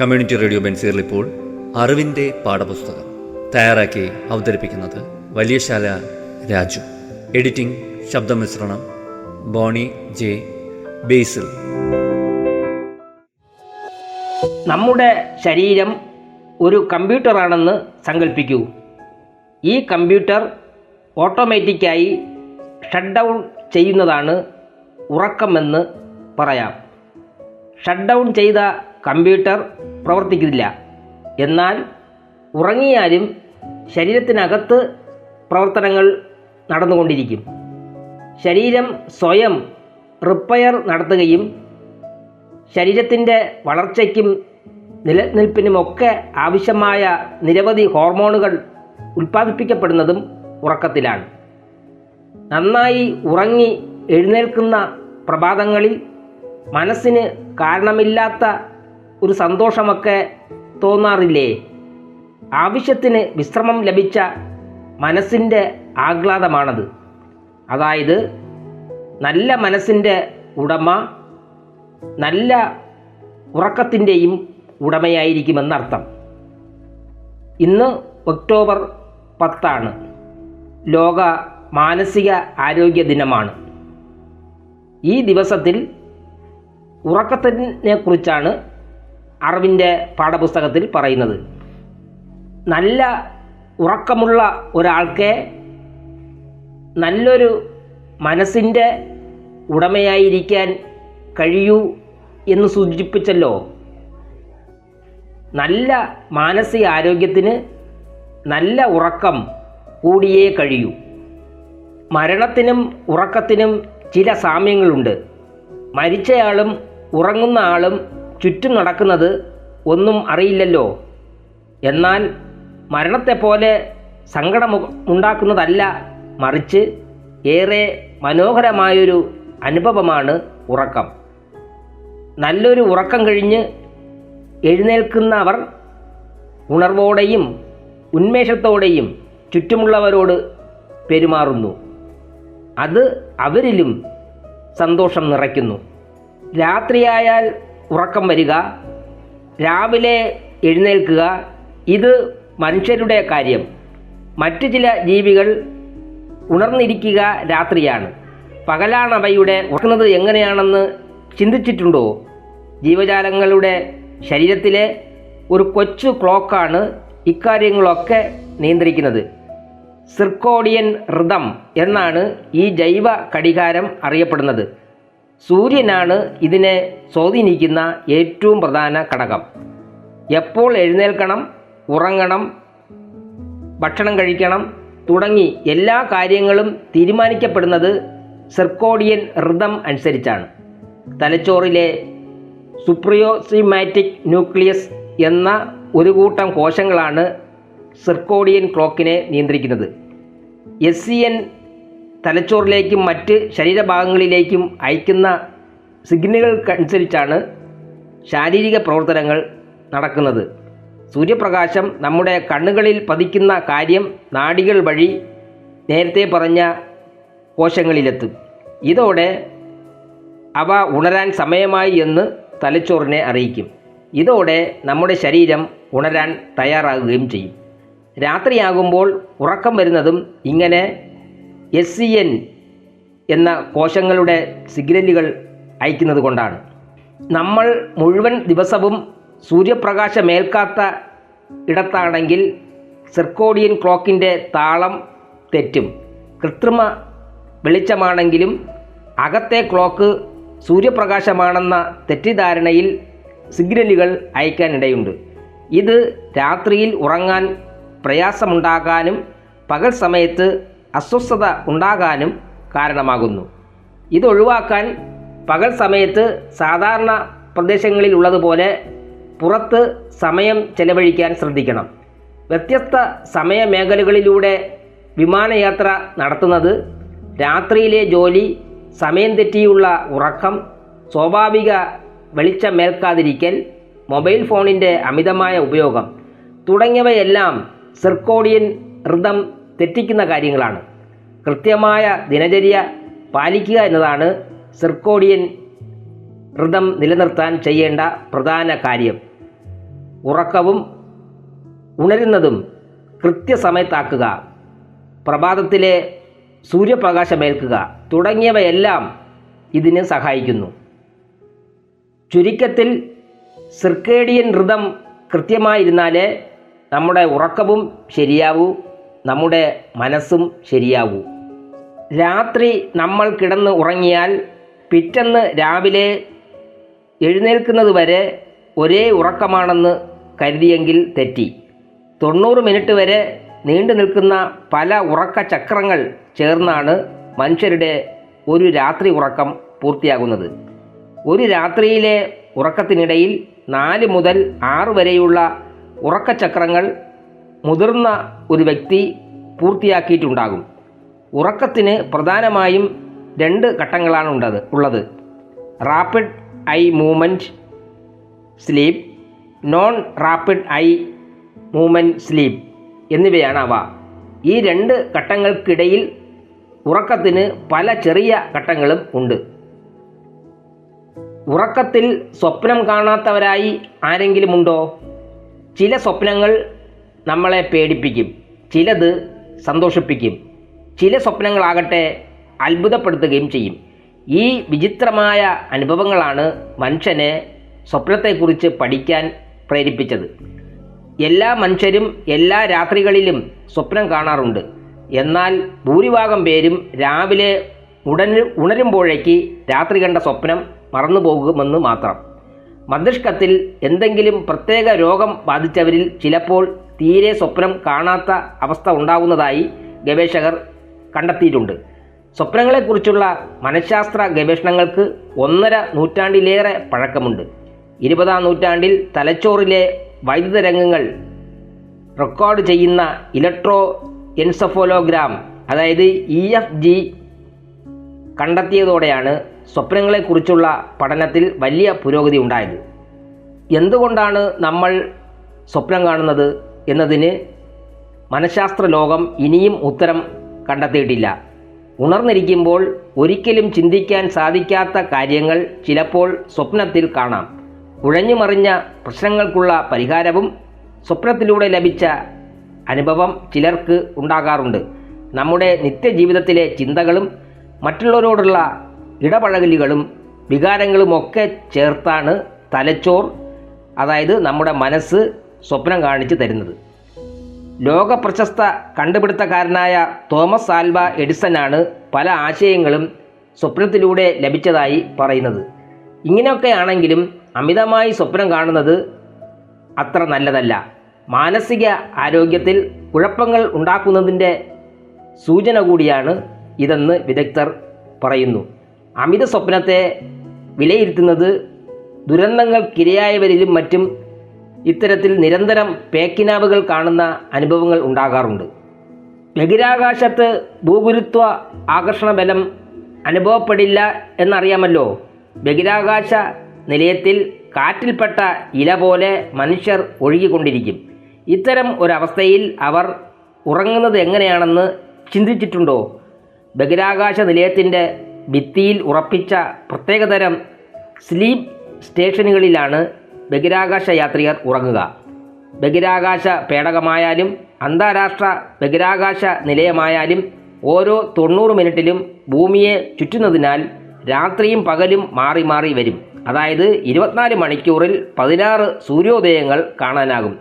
Community radio ബെൻസീറിൽ ഇപ്പോൾ അറിവിന്റെ പാഠപുസ്തകം തയ്യാറാക്കി അവതരിപ്പിക്കുന്നത് വലിയശാല രാജു. എഡിറ്റിംഗ് ശബ്ദമിശ്രണം ബോണി ജെ ബേസിൽ. നമ്മുടെ ശരീരം ഒരു കമ്പ്യൂട്ടറാണെന്ന് സങ്കല്പിക്കൂ ഈ കമ്പ്യൂട്ടർ ഓട്ടോമാറ്റിക്കായി ഷട്ട് ഡൗൺ ചെയ്യുന്നതാണ് ഉറക്കമെന്ന് പറയാം. ഷട്ട് ഡൗൺ ചെയ്ത കമ്പ്യൂട്ടർ പ്രവർത്തിക്കില്ല എന്നാൽ ഉറങ്ങിയാലും ശരീരത്തിനകത്ത് പ്രവർത്തനങ്ങൾ നടന്നുകൊണ്ടിരിക്കും. ശരീരം സ്വയം റിപ്പയർ നടത്തുകയും ശരീരത്തിന്റെ വളർച്ചയ്ക്കും നിലനിൽപ്പിനുമൊക്കെ ആവശ്യമായ നിരവധി ഹോർമോണുകൾ ഉൽപ്പാദിപ്പിക്കപ്പെടുന്നതും ഉറക്കത്തിലാണ്. നന്നായി ഉറങ്ങി എഴുന്നേൽക്കുന്ന പ്രഭാതങ്ങളിൽ മനസ്സിന് കാരണമില്ലാത്ത ഒരു സന്തോഷമൊക്കെ തോന്നാറില്ലേ? ആവശ്യത്തിന് വിശ്രമം ലഭിച്ച മനസ്സിന്റെ ആഹ്ലാദമാണത്. അതായത് നല്ല മനസ്സിന്റെ ഉടമ നല്ല ഉറക്കത്തിന്റെയും ഉടമയായിരിക്കുമെന്നർത്ഥം. ഇന്ന് ഒക്ടോബർ പത്താണ്. ലോക മാനസിക ആരോഗ്യ ദിനമാണ്. ഈ ദിവസത്തിൽ ഉറക്കത്തിനെ കുറിച്ചാണ് അറിവിന്റെ പാഠപുസ്തകത്തിൽ പറയുന്നത്. നല്ല ഉറക്കമുള്ള ഒരാൾക്ക് നല്ലൊരു മനസ്സിന്റെ ഉടമയായിരിക്കാൻ കഴിയൂ എന്ന് സൂചിപ്പിച്ചല്ലോ. നല്ല മാനസിക ആരോഗ്യത്തിന് നല്ല ഉറക്കം കൂടിയേ കഴിയൂ. മരണത്തിനും ഉറക്കത്തിനും ചില സാമ്യങ്ങളുണ്ട്. മരിച്ചയാളും ഉറങ്ങുന്ന ആളും ചുറ്റും നടക്കുന്നത് ഒന്നും അറിയില്ലല്ലോ. എന്നാൽ മരണത്തെപ്പോലെ സങ്കടമുണ്ടാക്കുന്നതല്ല മറിച്ച് ഏറെ മനോഹരമായൊരു അനുഭവമാണ് ഉറക്കം. നല്ലൊരു ഉറക്കം കഴിഞ്ഞ് എഴുന്നേൽക്കുന്നവർ ഉണർവോടെയും ഉന്മേഷത്തോടെയും ചുറ്റുമുള്ളവരോട് പെരുമാറുന്നു. അത് അവരിലും സന്തോഷം നിറയ്ക്കുന്നു. രാത്രിയായാൽ ഉറക്കം വരിക രാവിലെ എഴുന്നേൽക്കുക ഇത് മനുഷ്യരുടെ കാര്യം. മറ്റു ചില ജീവികൾ ഉണർന്നിരിക്കുക രാത്രിയാണ്. പകലാണ് അവയുടെ ഉറക്കുന്നത് എങ്ങനെയാണെന്ന് ചിന്തിച്ചിട്ടുണ്ടോ? ജീവജാലങ്ങളുടെ ശരീരത്തിലെ ഒരു കൊച്ചു ക്ലോക്കാണ് ഇക്കാര്യങ്ങളൊക്കെ നിയന്ത്രിക്കുന്നത്. സിർക്കോഡിയൻ ഋതം എന്നാണ് ഈ ജൈവ ഘടികാരം അറിയപ്പെടുന്നത്. സൂര്യനാണ് ഇതിനെ സ്വാധീനിക്കുന്ന ഏറ്റവും പ്രധാന ഘടകം. എപ്പോൾ എഴുന്നേൽക്കണം ഉറങ്ങണം ഭക്ഷണം കഴിക്കണം തുടങ്ങി എല്ലാ കാര്യങ്ങളും തീരുമാനിക്കപ്പെടുന്നത് സെർക്കോഡിയൻ ഋതം അനുസരിച്ചാണ്. തലച്ചോറിലെ സുപ്രിയോസിമാറ്റിക് ന്യൂക്ലിയസ് എന്ന ഒരു കൂട്ടം കോശങ്ങളാണ് സെർക്കോഡിയൻ ക്ലോക്കിനെ നിയന്ത്രിക്കുന്നത്. എസ് സി എൻ തലച്ചോറിലേക്കും മറ്റ് ശരീരഭാഗങ്ങളിലേക്കും അയക്കുന്ന സിഗ്നലുകൾക്കനുസരിച്ചാണ് ശാരീരിക പ്രവർത്തനങ്ങൾ നടക്കുന്നത്. സൂര്യപ്രകാശം നമ്മുടെ കണ്ണുകളിൽ പതിക്കുന്ന കാര്യം നാടികൾ വഴി നേരത്തെ പറഞ്ഞ കോശങ്ങളിലെത്തും. ഇതോടെ അവ ഉണരാൻ സമയമായി എന്ന് തലച്ചോറിനെ അറിയിക്കും. ഇതോടെ നമ്മുടെ ശരീരം ഉണരാൻ തയ്യാറാകുകയും ചെയ്യും. രാത്രിയാകുമ്പോൾ ഉറക്കം വരുന്നതും ഇങ്ങനെ എസ് സി എൻ എന്ന കോശങ്ങളുടെ സിഗ്നലുകൾ അയക്കുന്നത് കൊണ്ടാണ്. നമ്മൾ മുഴുവൻ ദിവസവും സൂര്യപ്രകാശമേൽക്കാത്ത ഇടത്താണെങ്കിൽ സിർക്കോഡിയൻ ക്ലോക്കിന്റെ താളം തെറ്റും. കൃത്രിമ വെളിച്ചമാണെങ്കിലും അകത്തെ ക്ലോക്ക് സൂര്യപ്രകാശമാണെന്ന തെറ്റിദ്ധാരണയിൽ സിഗ്നലുകൾ അയക്കാനിടയുണ്ട്. ഇത് രാത്രിയിൽ ഉറങ്ങാൻ പ്രയാസമുണ്ടാകാനും പകൽ സമയത്ത് അസ്വസ്ഥത ഉണ്ടാകാനും കാരണമാകുന്നു. ഇതൊഴിവാക്കാൻ പകൽ സമയത്ത് സാധാരണ പ്രദേശങ്ങളിൽ ഉള്ളതുപോലെ പുറത്ത് സമയം ചെലവഴിക്കാൻ ശ്രദ്ധിക്കണം. വ്യത്യസ്ത സമയമേഖലകളിലൂടെ വിമാനയാത്ര നടത്തുന്നത് രാത്രിയിലെ ജോലി സമയം തെറ്റിയുള്ള ഉറക്കം സ്വാഭാവിക വെളിച്ചമേൽക്കാതിരിക്കൽ മൊബൈൽ ഫോണിന്റെ അമിതമായ ഉപയോഗം തുടങ്ങിയവയെല്ലാം സിർക്കോഡിയൻ ഋതം തെറ്റിക്കുന്ന കാര്യങ്ങളാണ്. കൃത്യമായ ദിനചര്യ പാലിക്കുക എന്നതാണ് സിർക്കോഡിയൻ ഋതം നിലനിർത്താൻ ചെയ്യേണ്ട പ്രധാന കാര്യം. ഉറക്കവും ഉണരുന്നതും കൃത്യസമയത്താക്കുക പ്രഭാതത്തിലെ സൂര്യപ്രകാശമേൽക്കുക തുടങ്ങിയവയെല്ലാം ഇതിന് സഹായിക്കുന്നു. ചുരുക്കത്തിൽ സിർക്കേഡിയൻ ഋതം കൃത്യമായിരുന്നാലേ നമ്മുടെ ഉറക്കവും ശരിയാവൂ. നമ്മുടെ മനസ്സും ശരിയാവൂ രാത്രി നമ്മൾ കിടന്ന് ഉറങ്ങിയാൽ പിറ്റന്ന് രാവിലെ എഴുന്നേൽക്കുന്നത് വരെ ഒരേ ഉറക്കമാണെന്ന് കരുതിയെങ്കിൽ തെറ്റി. തൊണ്ണൂറ് മിനിറ്റ് വരെ നീണ്ടു നിൽക്കുന്ന പല ഉറക്ക ചക്രങ്ങൾ ചേർന്നാണ് മനുഷ്യരുടെ ഒരു രാത്രി ഉറക്കം പൂർത്തിയാകുന്നത്. ഒരു രാത്രിയിലെ ഉറക്കത്തിനിടയിൽ നാല് മുതൽ ആറ് വരെയുള്ള ഉറക്കചക്രങ്ങൾ മുതിർന്ന ഒരു വ്യക്തി പൂർത്തിയാക്കിയിട്ടുണ്ടാകും. ഉറക്കത്തിന് പ്രധാനമായും രണ്ട് ഘട്ടങ്ങളാണ് ഉണ്ടത് ഉള്ളത്. Rapid eye movement sleep non rapid eye movement sleep എന്നിവയാണ് അവ. ഈ രണ്ട് ഘട്ടങ്ങൾക്കിടയിൽ ഉറക്കത്തിന് പല ചെറിയ ഘട്ടങ്ങളും ഉണ്ട്. ഉറക്കത്തിൽ സ്വപ്നം കാണാത്തവരായി ആരെങ്കിലുമുണ്ടോ ചില സ്വപ്നങ്ങൾ നമ്മളെ പേടിപ്പിക്കും. ചിലത് സന്തോഷിപ്പിക്കും. ചില സ്വപ്നങ്ങളാകട്ടെ അത്ഭുതപ്പെടുത്തുകയും ചെയ്യും. ഈ വിചിത്രമായ അനുഭവങ്ങളാണ് മനുഷ്യനെ സ്വപ്നത്തെക്കുറിച്ച് പഠിക്കാൻ പ്രേരിപ്പിച്ചത്. എല്ലാ മനുഷ്യരും എല്ലാ രാത്രികളിലും സ്വപ്നം കാണാറുണ്ട്. എന്നാൽ ഭൂരിഭാഗം പേരും രാവിലെ ഉടൻ ഉണരുമ്പോഴേക്ക് രാത്രി കണ്ട സ്വപ്നം മറന്നു പോകുമെന്ന് മാത്രം. മസ്തിഷ്കത്തിൽ എന്തെങ്കിലും പ്രത്യേക രോഗം ബാധിച്ചവരിൽ ചിലപ്പോൾ തീരെ സ്വപ്നം കാണാത്ത അവസ്ഥ ഉണ്ടാവുന്നതായി ഗവേഷകർ കണ്ടെത്തിയിട്ടുണ്ട്. സ്വപ്നങ്ങളെക്കുറിച്ചുള്ള മനഃശാസ്ത്ര ഗവേഷണങ്ങൾക്ക് ഒന്നര നൂറ്റാണ്ടിലേറെ പഴക്കമുണ്ട്. ഇരുപതാം നൂറ്റാണ്ടിൽ തലച്ചോറിലെ വൈദ്യുത രംഗങ്ങൾ റെക്കോർഡ് ചെയ്യുന്ന ഇലക്ട്രോ എൻസഫോലോഗ്രാം അതായത് ഇ എഫ് ജി കണ്ടെത്തിയതോടെയാണ് സ്വപ്നങ്ങളെക്കുറിച്ചുള്ള പഠനത്തിൽ വലിയ പുരോഗതി ഉണ്ടായത്. എന്തുകൊണ്ടാണ് നമ്മൾ സ്വപ്നം കാണുന്നത് എന്നതിന് മനഃശാസ്ത്ര ലോകം ഇനിയും ഉത്തരം കണ്ടെത്തിയിട്ടില്ല. ഉണർന്നിരിക്കുമ്പോൾ ഒരിക്കലും ചിന്തിക്കാൻ സാധിക്കാത്ത കാര്യങ്ങൾ ചിലപ്പോൾ സ്വപ്നത്തിൽ കാണാം. കുഴഞ്ഞുമറിഞ്ഞ പ്രശ്നങ്ങൾക്കുള്ള പരിഹാരവും സ്വപ്നത്തിലൂടെ ലഭിച്ച അനുഭവം ചിലർക്ക് ഉണ്ടാകാറുണ്ട്. നമ്മുടെ നിത്യജീവിതത്തിലെ ചിന്തകളും മറ്റുള്ളവരോടുള്ള ഇടപഴകലുകളും വികാരങ്ങളുമൊക്കെ ചേർത്താണ് തലച്ചോർ അതായത് നമ്മുടെ മനസ്സ് സ്വപ്നം കാണിച്ചു തരുന്നത്. ലോക പ്രശസ്ത കണ്ടുപിടുത്തക്കാരനായ തോമസ് ആൽവ എഡിസനാണ് പല ആശയങ്ങളും സ്വപ്നത്തിലൂടെ ലഭിച്ചതായി പറയുന്നത്. ഇങ്ങനെയൊക്കെ ആണെങ്കിലും അമിതമായി സ്വപ്നം കാണുന്നത് അത്ര നല്ലതല്ല. മാനസിക ആരോഗ്യത്തിൽ കുഴപ്പങ്ങൾ ഉണ്ടാക്കുന്നതിന്റെ സൂചന കൂടിയാണ് ഇതെന്ന് വിദഗ്ധർ പറയുന്നു. അമിത സ്വപ്നത്തെ വിലയിരുത്തുന്നത് ദുരന്തങ്ങൾക്കിരയായവരിലും മറ്റും ഇത്തരത്തിൽ നിരന്തരം പേക്കിനാവുകൾ കാണുന്ന അനുഭവങ്ങൾ ഉണ്ടാകാറുണ്ട്. ബഹിരാകാശത്ത് ഭൂഗുരുത്വ ആകർഷണ ബലം അനുഭവപ്പെടില്ല എന്നറിയാമല്ലോ. ബഹിരാകാശ നിലയത്തിൽ കാറ്റിൽപ്പെട്ട ഇല പോലെ മനുഷ്യർ ഒഴുകിക്കൊണ്ടിരിക്കും. ഇത്തരം ഒരവസ്ഥയിൽ അവർ ഉറങ്ങുന്നത് എങ്ങനെയാണെന്ന് ചിന്തിച്ചിട്ടുണ്ടോ? ബഹിരാകാശ നിലയത്തിന്റെ ഭിത്തിയിൽ ഉറപ്പിച്ച പ്രത്യേകതരം സ്ലീപ്പ് സ്റ്റേഷനുകളിലാണ് ബഹിരാകാശ യാത്രികർ ഉറങ്ങുക. ബഹിരാകാശ പേടകമായാലും അന്താരാഷ്ട്ര ബഹിരാകാശ നിലയമായാലും ഓരോ തൊണ്ണൂറ് മിനിറ്റിലും ഭൂമിയെ ചുറ്റുന്നതിനാൽ രാത്രിയും പകലും മാറി മാറി വരും. അതായത് ഇരുപത്തിനാല് മണിക്കൂറിൽ പതിനാറ് സൂര്യോദയങ്ങൾ കാണാനാകും.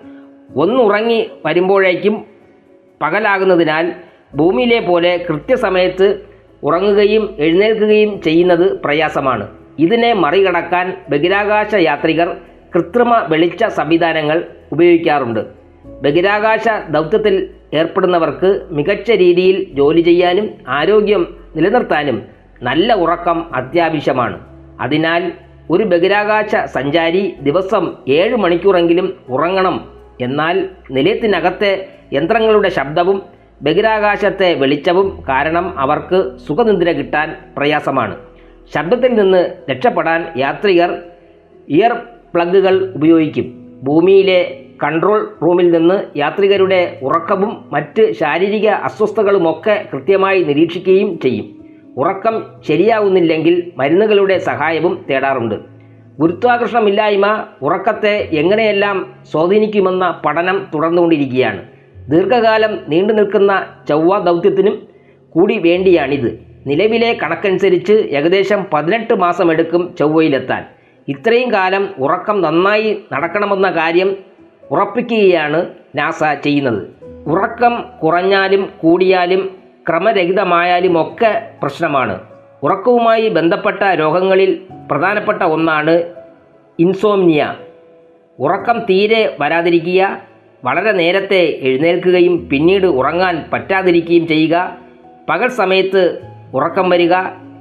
ഒന്നുറങ്ങി വരുമ്പോഴേക്കും പകലാകുന്നതിനാൽ ഭൂമിയിലെ പോലെ കൃത്യസമയത്ത് ഉറങ്ങുകയും എഴുന്നേൽക്കുകയും ചെയ്യുന്നത് പ്രയാസമാണ്. ഇതിനെ മറികടക്കാൻ ബഹിരാകാശ യാത്രികർ കൃത്രിമ വെളിച്ച സംവിധാനങ്ങൾ ഉപയോഗിക്കാറുണ്ട്. ബഹിരാകാശ ദൗത്യത്തിൽ ഏർപ്പെടുന്നവർക്ക് മികച്ച രീതിയിൽ ജോലി ചെയ്യാനും ആരോഗ്യം നിലനിർത്താനും നല്ല ഉറക്കം അത്യാവശ്യമാണ്. അതിനാൽ ഒരു ബഹിരാകാശ സഞ്ചാരി ദിവസം ഏഴ് മണിക്കൂറെങ്കിലും ഉറങ്ങണം. എന്നാൽ നിലയത്തിനകത്തെ യന്ത്രങ്ങളുടെ ശബ്ദവും ബഹിരാകാശത്തെ വെളിച്ചവും കാരണം അവർക്ക് സുഖനിദ്ര കിട്ടാൻ പ്രയാസമാണ്. ശബ്ദത്തിൽ നിന്ന് രക്ഷപ്പെടാൻ യാത്രികർ ഇയർ പ്ലഗുകൾ ഉപയോഗിക്കും. ഭൂമിയിലെ കൺട്രോൾ റൂമിൽ നിന്ന് യാത്രികരുടെ ഉറക്കവും മറ്റ് ശാരീരിക അസ്വസ്ഥതകളുമൊക്കെ കൃത്യമായി നിരീക്ഷിക്കുകയും ചെയ്യും. ഉറക്കം ശരിയാവുന്നില്ലെങ്കിൽ മരുന്നുകളുടെ സഹായവും തേടാറുണ്ട്. ഗുരുത്വാകർഷണമില്ലായ്മ ഉറക്കത്തെ എങ്ങനെയെല്ലാം സ്വാധീനിക്കുമെന്ന പഠനം തുടർന്നുകൊണ്ടിരിക്കുകയാണ്. ദീർഘകാലം നീണ്ടു നിൽക്കുന്ന ചൊവ്വ ദൗത്യത്തിനും കൂടി വേണ്ടിയാണിത്. നിലവിലെ കണക്കനുസരിച്ച് ഏകദേശം പതിനെട്ട് മാസമെടുക്കും ചൊവ്വയിലെത്താൻ. ഇത്രയും കാലം ഉറക്കം നന്നായി നടക്കണമെന്ന കാര്യം ഉറപ്പിക്കുകയാണ് നാസ ചെയ്യുന്നത്. ഉറക്കം കുറഞ്ഞാലും കൂടിയാലും ക്രമരഹിതമായാലും ഒക്കെ പ്രശ്നമാണ്. ഉറക്കവുമായി ബന്ധപ്പെട്ട രോഗങ്ങളിൽ പ്രധാനപ്പെട്ട ഒന്നാണ് ഇൻസോംനിയ. ഉറക്കം തീരെ വരാതിരിക്കുക വളരെ നേരത്തെ എഴുന്നേൽക്കുകയും പിന്നീട് ഉറങ്ങാൻ പറ്റാതിരിക്കുകയും ചെയ്യുക. പകൽ സമയത്ത് ഉറക്കം വരിക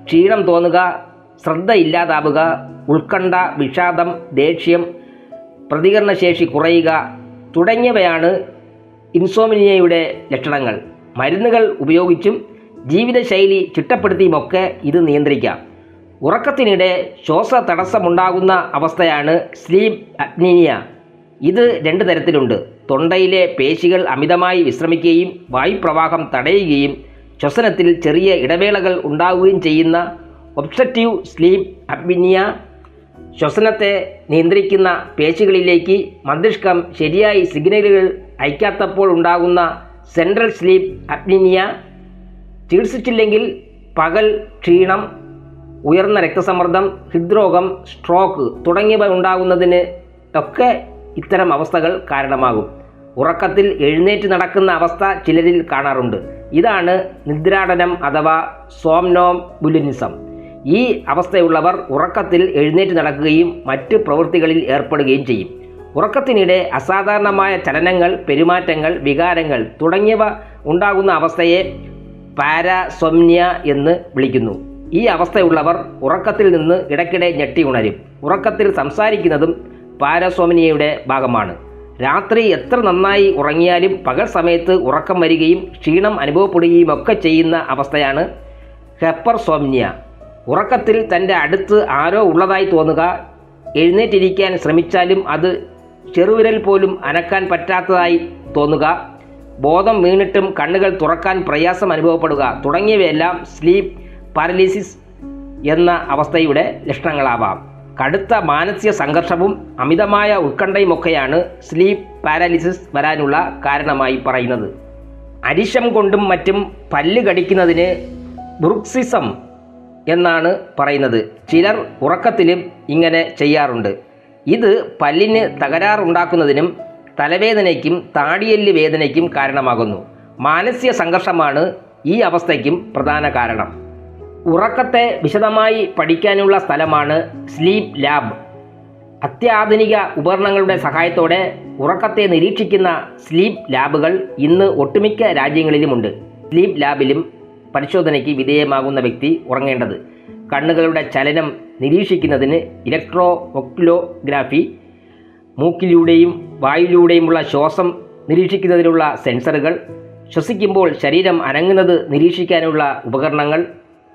ക്ഷീണം തോന്നുക ശ്രദ്ധ ഇല്ലാതാവുക ഉത്കണ്ഠ വിഷാദം ദേഷ്യം പ്രതികരണശേഷി കുറയുക തുടങ്ങിയവയാണ് ഇൻസോമിനിയയുടെ ലക്ഷണങ്ങൾ. മരുന്നുകൾ ഉപയോഗിച്ചും ജീവിതശൈലി ചിട്ടപ്പെടുത്തിയുമൊക്കെ ഇത് നിയന്ത്രിക്കാം. ഉറക്കത്തിനിടെ ശ്വാസ തടസ്സമുണ്ടാകുന്ന അവസ്ഥയാണ് സ്ലീം അപ്നീനിയ ഇത് രണ്ട് തരത്തിലുണ്ട്. തൊണ്ടയിലെ പേശികൾ അമിതമായി വിശ്രമിക്കുകയും വായുപ്രവാഹം തടയുകയും ശ്വസനത്തിൽ ചെറിയ ഇടവേളകൾ ഉണ്ടാവുകയും ചെയ്യുന്ന ഒബ്സറ്റീവ് സ്ലീപ്പ് അപ്നിയ ശ്വസനത്തെ നിയന്ത്രിക്കുന്ന പേശികളിലേക്ക് മസ്തിഷ്കം ശരിയായി സിഗ്നലുകൾ അയക്കാത്തപ്പോൾ ഉണ്ടാകുന്ന സെൻട്രൽ സ്ലീപ്പ് അപ്നിയ ചികിത്സിച്ചില്ലെങ്കിൽ പകൽ ക്ഷീണം ഉയർന്ന രക്തസമ്മർദ്ദം ഹൃദ്രോഗം സ്ട്രോക്ക് തുടങ്ങിയവ ഉണ്ടാകുന്നതിന് ഒക്കെ ഇത്തരം അവസ്ഥകൾ കാരണമാകും. ഉറക്കത്തിൽ എഴുന്നേറ്റ് നടക്കുന്ന അവസ്ഥ ചിലരിൽ കാണാറുണ്ട്. ഇതാണ് നിദ്രാടനം അഥവാ സോംനോം സോംനോബുലിനിസം ഈ അവസ്ഥയുള്ളവർ ഉറക്കത്തിൽ എഴുന്നേറ്റ് നടക്കുകയും മറ്റ് പ്രവൃത്തികളിൽ ഏർപ്പെടുകയും ചെയ്യും. ഉറക്കത്തിനിടെ അസാധാരണമായ ചലനങ്ങൾ പെരുമാറ്റങ്ങൾ വികാരങ്ങൾ തുടങ്ങിയവ ഉണ്ടാകുന്ന അവസ്ഥയെ പാരാസൊമ്നിയ എന്ന് വിളിക്കുന്നു. ഈ അവസ്ഥയുള്ളവർ ഉറക്കത്തിൽ നിന്ന് ഇടയ്ക്കിടെ ഞെട്ടി ഉണരും. ഉറക്കത്തിൽ സംസാരിക്കുന്നതും പാരാസോമിനിയയുടെ ഭാഗമാണ്. രാത്രി എത്ര നന്നായി ഉറങ്ങിയാലും പകൽ സമയത്ത് ഉറക്കം വരികയും ക്ഷീണം അനുഭവപ്പെടുകയും ഒക്കെ ചെയ്യുന്ന അവസ്ഥയാണ് ഹെപ്പർ ഹെപ്പർസോംനിയ ഉറക്കത്തിൽ തന്റെ അടുത്ത് ആരോ ഉള്ളതായി തോന്നുക എഴുന്നേറ്റിരിക്കാൻ ശ്രമിച്ചാലും അത് ചെറുവിരൽ പോലും അനക്കാൻ പറ്റാത്തതായി തോന്നുക ബോധം വീണിട്ടും കണ്ണുകൾ തുറക്കാൻ പ്രയാസം അനുഭവപ്പെടുക തുടങ്ങിയവയെല്ലാം സ്ലീപ്പ് പാരലിസിസ് എന്ന അവസ്ഥയുടെ ലക്ഷണങ്ങളാവാം. കടുത്ത മാനസിക സംഘർഷവും അമിതമായ ഉത്കണ്ഠയുമൊക്കെയാണ് സ്ലീപ്പ് പാരാലിസിസ് വരാനുള്ള കാരണമായി പറയുന്നത്. അരിശം കൊണ്ടും മറ്റും പല്ല് കടിക്കുന്നതിന് ബ്രുക്സിസം എന്നാണ് പറയുന്നത്. ചിലർ ഉറക്കത്തിലും ഇങ്ങനെ ചെയ്യാറുണ്ട്. ഇത് പല്ലിന് തകരാറുണ്ടാക്കുന്നതിനും തലവേദനയ്ക്കും താടിയെല്ല് വേദനയ്ക്കും കാരണമാകുന്നു. മാനസിക സംഘർഷമാണ് ഈ അവസ്ഥയ്ക്കും പ്രധാന കാരണം. ഉറക്കത്തെ വിശദമായി പഠിക്കാനുള്ള സ്ഥലമാണ് സ്ലീപ്പ് ലാബ്. അത്യാധുനിക ഉപകരണങ്ങളുടെ സഹായത്തോടെ ഉറക്കത്തെ നിരീക്ഷിക്കുന്ന സ്ലീപ്പ് ലാബുകൾ ഇന്ന് ഒട്ടുമിക്ക രാജ്യങ്ങളിലുമുണ്ട്. സ്ലീപ്പ് ലാബിലും പരിശോധനയ്ക്ക് വിധേയമാകുന്ന വ്യക്തി ഉറങ്ങേണ്ടത്. കണ്ണുകളുടെ ചലനം നിരീക്ഷിക്കുന്നതിന് ഇലക്ട്രോ ഒക്ലോഗ്രാഫി മൂക്കിലൂടെയും വായിലൂടെയുമുള്ള ശ്വാസം നിരീക്ഷിക്കുന്നതിനുള്ള സെൻസറുകൾ ശ്വസിക്കുമ്പോൾ ശരീരം അനങ്ങുന്നത് നിരീക്ഷിക്കാനുള്ള ഉപകരണങ്ങൾ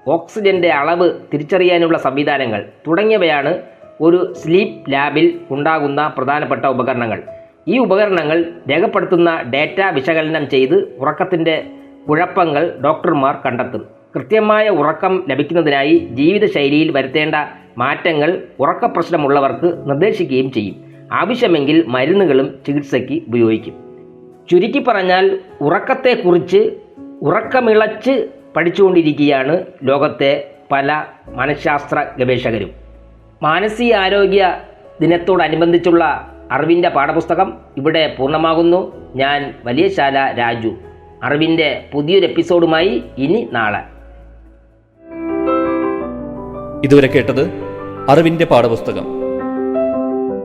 ഓക്സിജന്റെ അളവ് തിരിച്ചറിയാനുള്ള സംവിധാനങ്ങൾ തുടങ്ങിയവയാണ് ഒരു സ്ലീപ്പ് ലാബിൽ ഉണ്ടാകുന്ന പ്രധാനപ്പെട്ട ഉപകരണങ്ങൾ. ഈ ഉപകരണങ്ങൾ രേഖപ്പെടുത്തുന്ന ഡാറ്റ വിശകലനം ചെയ്ത് ഉറക്കത്തിന്റെ കുഴപ്പങ്ങൾ ഡോക്ടർമാർ കണ്ടെത്തും. കൃത്യമായ ഉറക്കം ലഭിക്കുന്നതിനായി ജീവിതശൈലിയിൽ വരുത്തേണ്ട മാറ്റങ്ങൾ ഉറക്കപ്രശ്നമുള്ളവർക്ക് നിർദ്ദേശിക്കുകയും ചെയ്യും. ആവശ്യമെങ്കിൽ മരുന്നുകളും ചികിത്സയ്ക്ക് ഉപയോഗിക്കും. ചുരുക്കി പറഞ്ഞാൽ ഉറക്കത്തെക്കുറിച്ച് ഉറക്കമിളച്ച് പഠിച്ചുകൊണ്ടിരിക്കുകയാണ് ലോകത്തെ പല മനഃശാസ്ത്ര ഗവേഷകരും. മാനസിക ആരോഗ്യ ദിനത്തോടനുബന്ധിച്ചുള്ള അറിവിന്റെ പാഠപുസ്തകം ഇവിടെ പൂർണമാകുന്നു. ഞാൻ വലിയശാല രാജു. അറിവിന്റെ പുതിയൊരു എപ്പിസോഡുമായി ഇനി നാളെ. ഇതുവരെ കേട്ടത് അറിവിന്റെ പാഠപുസ്തകം.